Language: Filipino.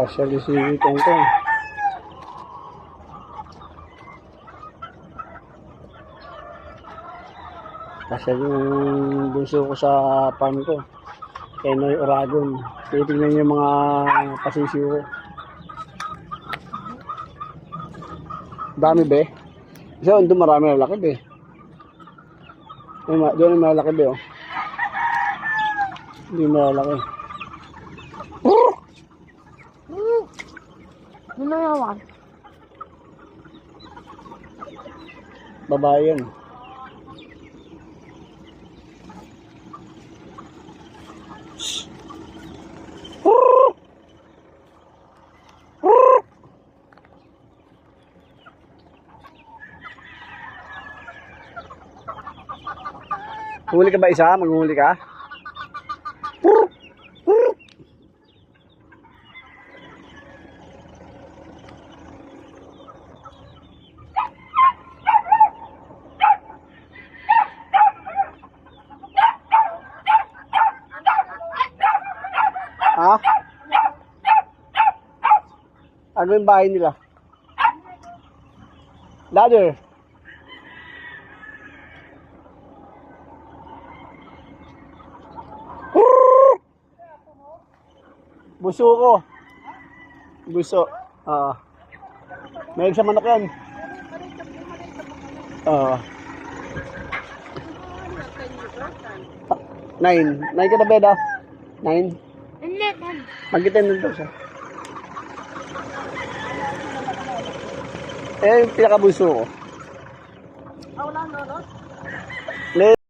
Pasyali si Tongtong. Kasi yung bunso ko sa farm ko. Kay Noy Oragon. Titignan yung mga pasisiw ko. Dami be. Isa doon marami lalaki be. Ay, ma- Doon yung malaki be oh. Hindi malaki. Ano yawan? Babae yun. Huli ka ba isa? Maghuli ka? Ha? Ano yung bahay nila? Ladder. Buso ko. Buso. Ah. May sa manok yan. Ah. Nine. Nine ka na beda? Nine. Magitin nun daw siya. Eh, yung pinakabuso ko. Ah, wala na, no?